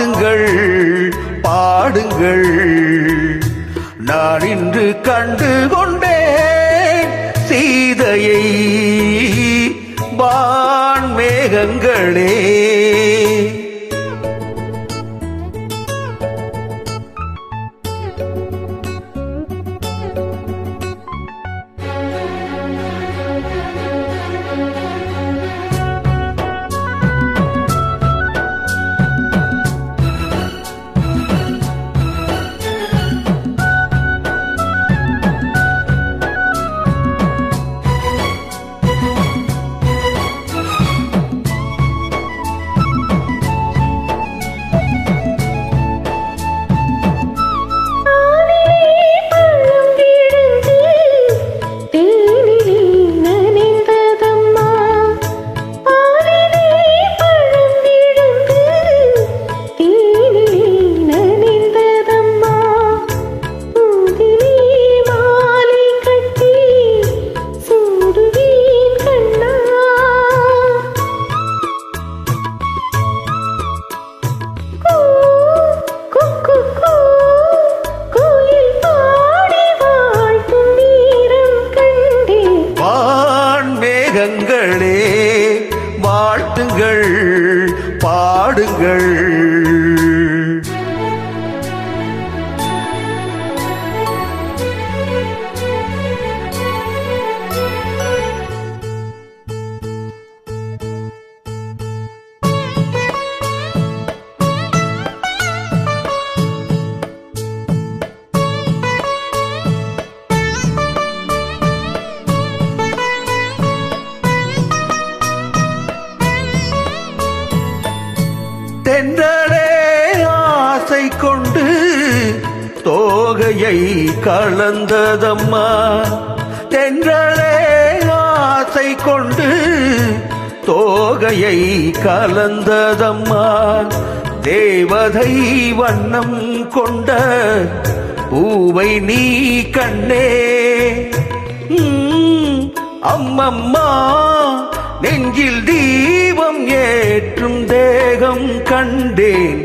பாட்டுங்கள் பாடுங்கள். நான் இன்று கண்டு கொண்டேன் சீதையை வான்மேகங்களே. பாடுங்கள் பாடுங்கள். தோகையை கலந்ததம்மா. தென்றலே ஆசை கொண்டு தோகையை கலந்ததம்மா. தேவதை வண்ணம் கொண்ட பூவை நீ கண்ணே. அம்மம்மா நெஞ்சில் தீபம் ஏற்றும் தேகம் கண்டேன்.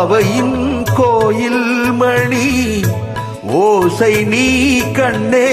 பாவையின் கோயில் மணி ஓசை நீ கண்ணே.